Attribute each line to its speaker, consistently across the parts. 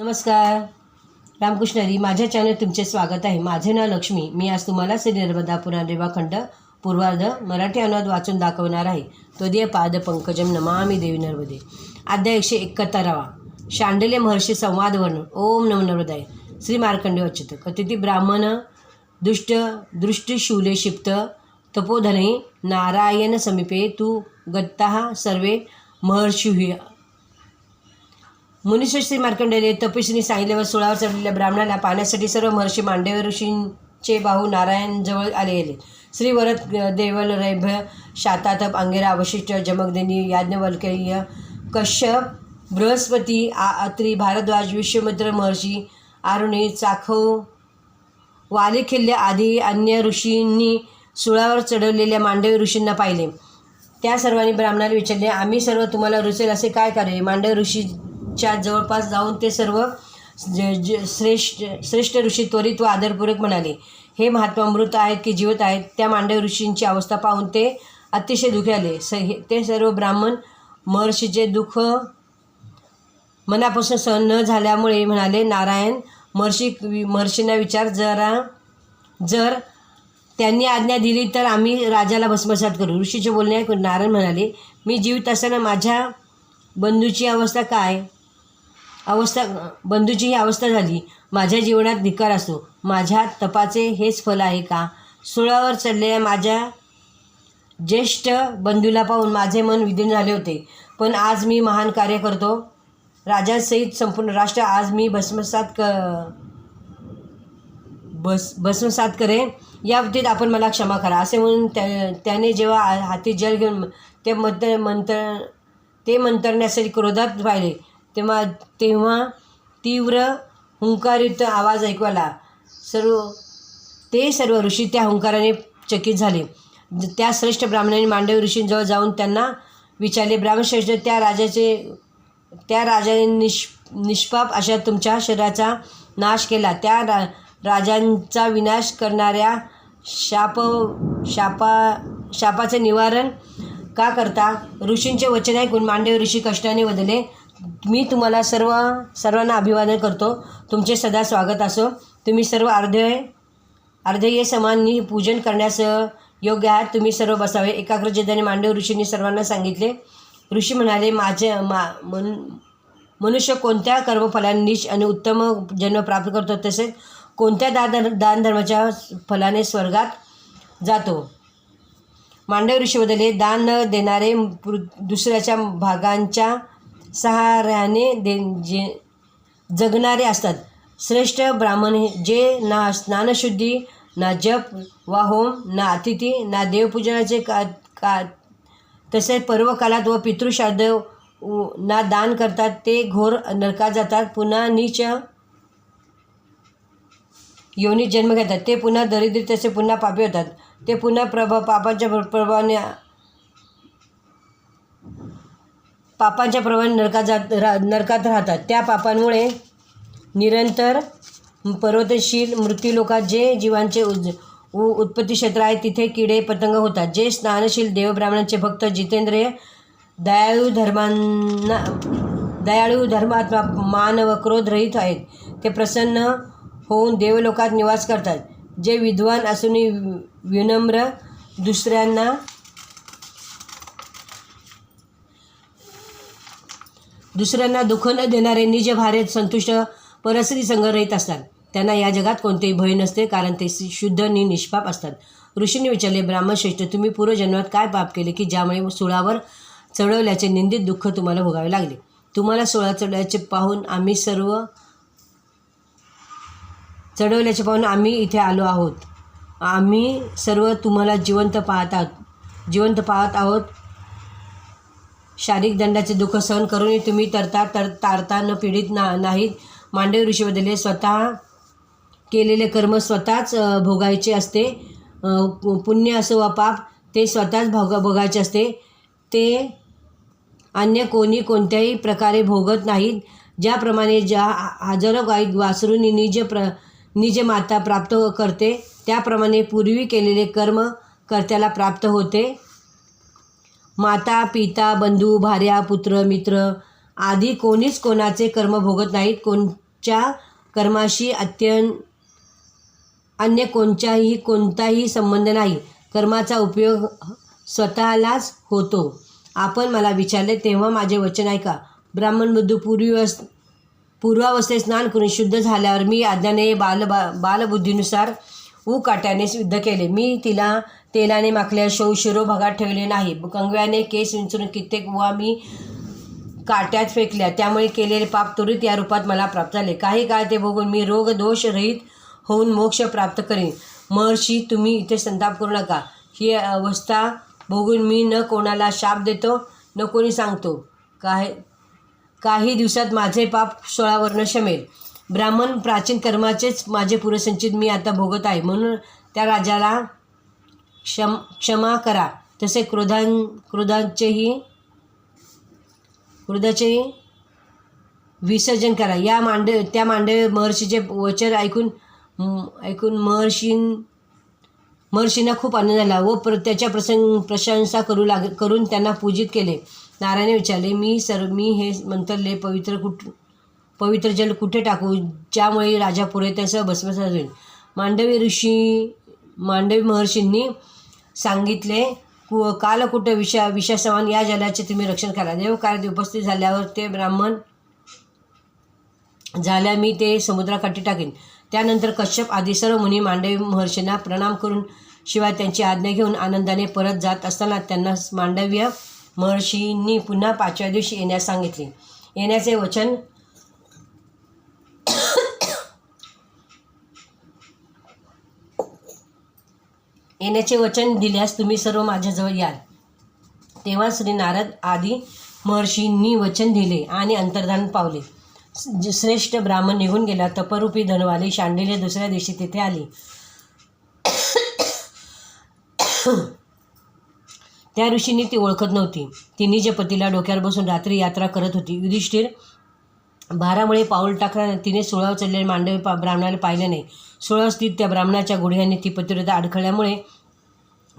Speaker 1: नमस्कार. रामकृष्ण हरी माझ्या चॅनल तुमचे स्वागत आहे. माझे नाव लक्ष्मी. मी आज तुम्हाला श्री नर्मदा पुराण रेवाखंड पूर्वार्ध मराठी अनुवाद वाचून दाखवणार आहे. त्वदीय पाद पंकजम नमामी देवी नर्मदे. अध्याय एकशे एकाहत्तरावा. शांडले महर्षी संवाद वर्णन. ओम नम नर्मदाय. श्री मार्कंडे वाचित कथिती ब्राह्मण दुष्ट दृष्टिशूले क्षिप्त तपोधने नारायण समीपे तू गत्ता सर्वे महर्षी मुनीश्वर श्री मार्कंडेय तपस्वीने व सोळावर चढलेल्या ब्राह्मणाला पाहण्यासाठी सर्व महर्षी मांडेव ऋषींचे बाहू नारायण जवळ आले गेले. श्री वरद देवल रैभ्य शातातप अंगेरा वशिष्ठ जमगदेनी याज्ञवल्क्य कश्यप बृहस्पती आ अत्री भारद्वाज विश्वमित्र महर्षी आरुणी चाखव वालिखिल्य आदी अन्य ऋषींनी सुळावर चढवलेल्या मांडवी ऋषींना पाहिले. त्या सर्वांनी ब्राह्मणाला विचारले आम्ही सर्व तुम्हाला रुचेल असे काय कार्य मांडव ऋषी च्या जवळपास जाऊन ते सर्व ज- श्रेष्ठ श्रेष्ठ ऋषी त्वरित व आदरपूर्वक म्हणाले. हे महात्मा मृत आहेत की जिवत आहेत? त्या मांडव ऋषींची अवस्था पाहून ते अतिशय दुखी आले. स हे- ते सर्व ब्राह्मण महर्षीचे दुःख मनापासून सहन न झाल्यामुळे म्हणाले नारायण महर्षी महर्षींना विचार जरा जर त्यांनी आज्ञा दिली तर आम्ही राजाला भस्मसात करू. ऋषीचे बोलणे नारायण म्हणाले मी जीवित असताना माझ्या बंधूची अवस्था काय? अवस्था बंधूची ही अवस्था झाली. माझ्या जीवनात धिकार असो. माझ्या तपाचे हेच फल आहे का? सुळावर चढलेल्या माझ्या ज्येष्ठ बंधूला पाहून माझे मन विदीर्ण झाले होते. पण आज मी महान कार्य करतो. राजासहित संपूर्ण राष्ट्र आज मी भस्मसात क बस भस्मसात करेन या बाबतीत आपण मला क्षमा करा. असे म्हणून त्या त्याने जेव्हा हाती जल घेऊन ते मंत्र मंत्र ते मंतरण्यासाठी क्रोधात पाहिले तेव्हा तेव्हा तीव्र हुंकारयुक्त आवाज ऐकू आला सर्व ते सर्व ऋषी त्या हुंकाराने चकित झाले. ज- त्या श्रेष्ठ ब्राह्मणांनी मांडव ऋषींजवळ जाऊन त्यांना विचारले ब्राह्मणश्रेष्ठ त्या राजाचे त्या राजाने निष् निष्पाप अशा तुमच्या शरीराचा नाश केला. त्या रा राजांचा विनाश करणाऱ्या शाप शापा शापाचे निवारण का करता? ऋषींचे वचन ऐकून मांडव ऋषी कष्टाने बदले मी तुम्हाला सर्व सर्वांना अभिवादन करतो. तुमचे सदा स्वागत असो. तुम्ही सर्व अर्धे अर्धेय समानी पूजन करण्यास योग्य आहात. तुम्ही सर्व बसावे. एकाग्र जेदाने मांडव ऋषींनी सर्वांना सांगितले. ऋषी म्हणाले माझे मा मन मनुष्य कोणत्या कर्मफलाने निश आणि उत्तम जन्म प्राप्त करतो? तसेच कोणत्या दान दानधर्माच्या फलाने स्वर्गात जातो? मांडव ऋषीबद्दल दान न देणारे दुसऱ्याच्या भागांच्या सहाऱ्याने दे जे जगणारे असतात. श्रेष्ठ ब्राह्मण हे- जे ना स्नानशुद्धी ना जप वा होम ना अतिथी ना देवपूजनाचे का का तसेच पर्वकालात व पितृश्राद्ध ना दान करतात ते घोर नरकात जातात. पुन्हा नीच योनीत जन्म घेतात. ते पुन्हा दरिद्री तसे पुन्हा पापी होतात. ते पुन्हा प्रभा पापाच्या प्र- प्रभावाने पापांच्या प्रमाणे नरकात जात रा नरकात राहतात. त्या पापांमुळे निरंतर पर्वतशील मृत्यूलोकात जे जीवांचे उज उ उत्पत्ती क्षेत्र आहे तिथे किडे पतंग होतात. जे स्नानशील देवब्राह्मणांचे भक्त जितेंद्रिय दयाळू धर्मांना दयाळू धर्मात्मा मान व क्रोध रहित आहेत. ते प्रसन्न होऊन देवलोकात निवास करतात. जे विद्वान असूनही विनम्र दुसऱ्यांना दुसऱ्यांना दुःख न देणारे निज भारत संतुष्ट परस्त्री संग्रहित असतात. त्यांना या जगात कोणतेही भय नसते कारण ते शुद्ध नि निष्पाप असतात. ऋषींनी विचारले ब्राह्मणश्रेष्ठ तुम्ही पूर्वजन्मात काय पाप केले की ज्यामुळे सुळावर चढवल्याचे निंदित दुःख तुम्हाला भोगावे लागले? तुम्हाला सोळा चढवल्याचे पाहून आम्ही सर्व चढवल्याचे पाहून आम्ही इथे आलो आहोत. आम्ही सर्व तुम्हाला जिवंत पाहत आहोत जिवंत पाहत आहोत. शारीरिक दंडाचे दुःख सहन करूनही तुम्ही तरता तर तारता न पीडित ना नाहीत. मांडव ऋषीबद्दल स्वतः केलेले कर्म स्वतःच भोगायचे असते. पुण्य असो वा पाप ते स्वतःच भोग भोगायचे असते. ते अन्य कोणी कोणत्याही प्रकारे भोगत नाहीत. ज्याप्रमाणे ज्या हजारो गाई वासरूंनी निज प्र निज माता प्राप्त करते त्याप्रमाणे पूर्वी केलेले कर्म कर्त्याला प्राप्त होते. माता पिता बंधू भार्या पुत्र मित्र आदी कोणीच कोणाचे कर्म भोगत नाहीत. कोणच्या कर्माशी अत्यंत अन्य कोणत्याही कोणताही संबंध नाही. कर्माचा उपयोग स्वतःलाच होतो. आपण मला विचारले तेव्हा माझे वचन ऐका. ब्राह्मण बुद्धू पूर्वीवस पूर्वावस्थेत स्नान करून शुद्ध झाल्यावर मी आज्ञाने बाल बा बालबुद्धीनुसार ऊ काट्याने सिद्ध केले. मी तिला तेलाने माखल्या शौ शिरोभागात ठेवले नाही. कंगव्याने केस विंचरून कित्येक वा मी काट्यात फेकल्या. त्यामुळे केलेले पाप त्वरित या रूपात मला प्राप्त झाले. काही काळ ते बघून मी रोग दोष रहित होऊन मोक्ष प्राप्त करेन. महर्षी तुम्ही इथे संताप करू नका. ही अवस्था बघून मी न कोणाला शाप देतो न कोणी सांगतो. काही काही दिवसात माझे पाप सोळावरनं शमेल. ब्राह्मण प्राचीन कर्माचेच माझे पुरसंचित मी आता भोगत आहे. म्हणून त्या राजाला क्षम क्षमा करा. तसे क्रोधां क्रोधांचेही क्रोधाचेही विसर्जन करा. या मांडव त्या मांडव महर्षीचे वचन ऐकून ऐकून महर्षीं महर्षींना खूप आनंद झाला व प्र त्याच्या प्रसंग प्रशंसा करू लाग करून त्यांना पूजित केले. नारायणे विचारले मी सर मी हे मंतरले पवित्र कुठ पवित्र जल कुठे टाकू? ज्यामुळे राजा त्याचं भस्मसात होईल. मांडवी ऋषी मांडवी महर्षींनी सांगितले कु कालकुट विषा विषासमान या जलाचे तुम्ही रक्षण करा. देवकार्यात उपस्थित झाल्यावर ते ब्राह्मण झाल्या मी ते समुद्राकाठी टाकेन. त्यानंतर कश्यप आदी सर्व मुनी मांडवी महर्षींना प्रणाम करून शिवाय त्यांची आज्ञा घेऊन आनंदाने परत जात असताना त्यांना मांडव्य महर्षींनी पुन्हा पाचव्या दिवशी येण्यास सांगितले. येण्याचे वचन येण्याचे वचन दिल्यास तुम्ही सर्व माझ्याजवळ याल. तेव्हा श्री नारद आदी महर्षींनी वचन दिले आणि अंतर्धान पावले. ज- श्रेष्ठ ब्राह्मण निघून गेला तपरूपी धनवाली शांडिले दुसऱ्या दिवशी तिथे आली. त्या ऋषींनी ती ओळखत नव्हती. तिन्ही जे पतीला डोक्यावर बसून रात्री यात्रा करत होती युधिष्ठिर भारामुळे पाऊल टाकताना तिने सोळावर चढलेले मांडवी पा ब्राह्मणाला पाहिले नाही. सोळा स्थित त्या ब्राह्मणाच्या गुढ्याने ती पतिव्रता अडखळल्यामुळे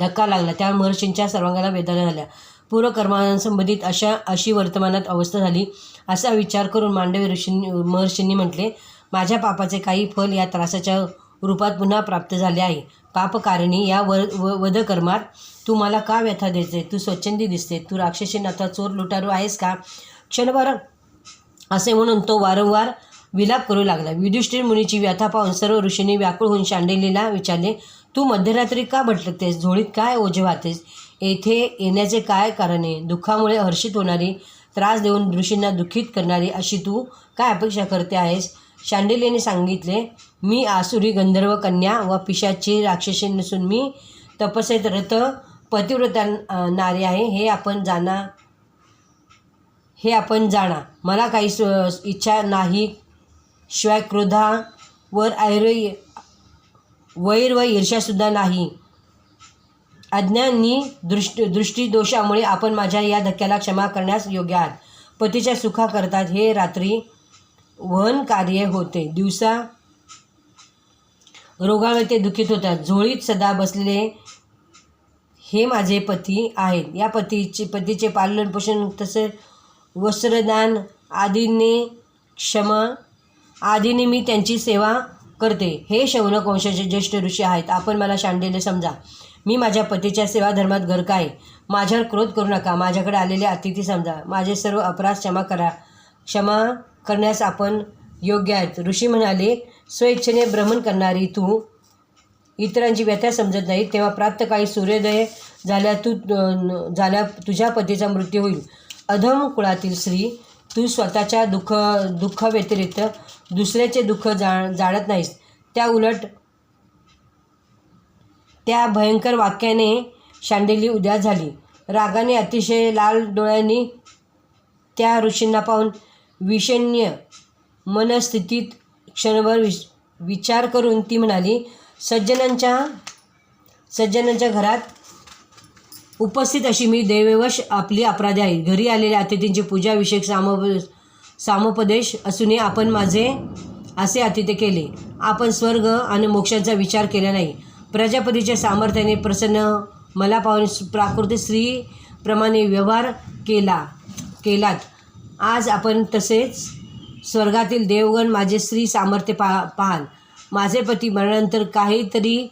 Speaker 1: धक्का लागला. त्या महर्षींच्या सर्वांगाला वेदना झाल्या. पूर्वकर्मासंबंधित अशा अशी वर्तमानात अवस्था झाली असा विचार करून मांडवी ऋषींनी महर्षींनी म्हटले माझ्या पापाचे काही फल या त्रासाच्या रूपात पुन्हा प्राप्त झाले आहे. पापकारिणी या व व- वधकर्मात तू मला का व्यथा देते तू स्वच्छंदी दिसते. तू राक्षसीनाथा चोर लुटारू आहेस का? क्षणभर असे म्हणून तो वारंवार विलाप करू लागला. युधिष्ठिर मुनीची व्यथा पाहून सर्व ऋषींनी व्याकुळ होऊन शांडिलीला विचारले तू मध्यरात्री का भटकतेस? झोळीत काय ओझे वाहतेस येथे येण्याचे काय कारण आहे? दुःखामुळे हर्षित होणारी त्रास देऊन ऋषींना दुःखित करणारी अशी तू काय अपेक्षा करते आहेस? शांडेलीने सांगितले मी आसुरी गंधर्व कन्या व पिशाची राक्षसी नसून मी तपसेत रथ पतिव्रता नारी आहे. हे आपण जाणा हे आपण जाणा. मला काही इच्छा नाही. शिवाय क्रोधावर ऐर वैर व ईर्ष्यासुद्धा नाही. अज्ञानी दृष्टी दृष्टीदोषामुळे आपण माझ्या या धक्क्याला क्षमा करण्यास योग्य आहात. पतीच्या सुखा करतात. हे रात्री वहन कार्य होते. दिवसा रोगामुळे ते दुखीत होतात. झोळीत सदा बसलेले हे माझे पती आहेत. या पतीचे पतीचे पालन पोषण तसेच वस्त्रदान आदीने क्षमा आदीने मी त्यांची सेवा करते. हे शौनक वंशाचे ज्येष्ठ ऋषी आहेत. आपण मला शांडिले समजा. मी माझ्या पतीच्या सेवा धर्मात गरक आहे. माझ्यावर क्रोध करू नका. माझ्याकडे आलेले अतिथी समजा. माझे सर्व अपराध क्षमा करा. क्षमा करण्यास आपण योग्य आहेत. ऋषी म्हणाले स्वेच्छेने भ्रमण करणारी तू इतरांची व्यथा समजत नाही तेव्हा प्राप्तकाळी सूर्योदय झाल्या तू अं, झाल्या तुझ्या पतीचा मृत्यू होईल. अधम कुळातील स्त्री तू स्वतःच्या दुःख दुःखाव्यतिरिक्त दुसऱ्याचे दुःख जा जाणत नाहीस. त्या उलट त्या भयंकर वाक्याने शांडिली उद्या झाली. रागाने अतिशय लाल डोळ्यांनी त्या ऋषींना पाहून विषण्य मनस्थितीत क्षणभर विश विचार करून ती म्हणाली सज्जनांच्या सज्जनांच्या घरात उपस्थित अशी मी देववश आपली अपराधी आहे. घरी आलेल्या अतिथींची पूजाविषयक सामोप सामोपदेश असूनही आपण माझे असे अतिथ्य केले. आपण स्वर्ग आणि मोक्षांचा विचार केला नाही. प्रजापतीच्या सामर्थ्याने प्रसन्न मला पाहून प्राकृतिक स्त्रीप्रमाणे व्यवहार केला केलात. आज आपण तसेच स्वर्गातील देवगण माझे स्त्री सामर्थ्य पा पाहाल. माझे पती मरणानंतर काहीतरी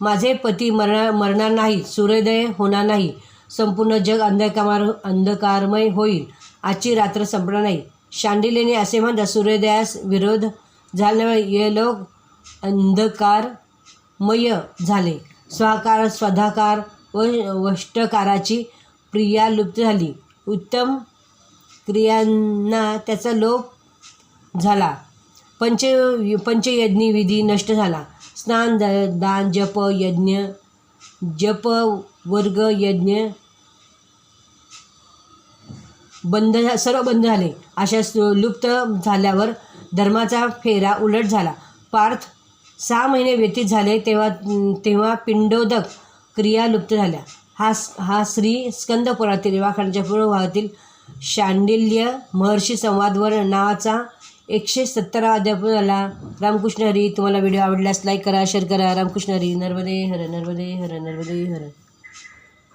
Speaker 1: माझे पती मरणार मरणार नाही सूर्योदय होणार नाही. संपूर्ण जग अंधकार अंधकारमय होईल. आजची रात्र संपणार नाही. शांडिलेने असे म्हणतात सूर्योदयास विरोध झाल्यामुळे ये लोक अंधकारमय झाले. स्वाकार स्वधाकार व वष्टकाराची प्रिया लुप्त झाली. उत्तम क्रियांना त्याचा लोप झाला. पंच पंचयज्ञी विधी नष्ट झाला. स्नान द दान जप यज्ञ जप वर्ग यज्ञ बंद झा- सर्व बंद झाले. अशा सु- लुप्त झाल्यावर धर्माचा फेरा उलट झाला. पार्थ सहा महिने व्यतीत झाले तेव्हा तेव्हा पिंडोदक क्रिया लुप्त झाल्या. हा हा श्री स्कंदपुरातील रेवाखंडच्या पूर्व भागातील शांडिल्य महर्षी संवादवर नावाचा एकशे सत्तरा अध्याप झाला. रामकृष्ण हरी तुम्हाला व्हिडिओ आवडल्यास लाईक करा शेअर करा. रामकृष्ण हरी नर्मदे हर नर्मदे हर नर्मदे हर.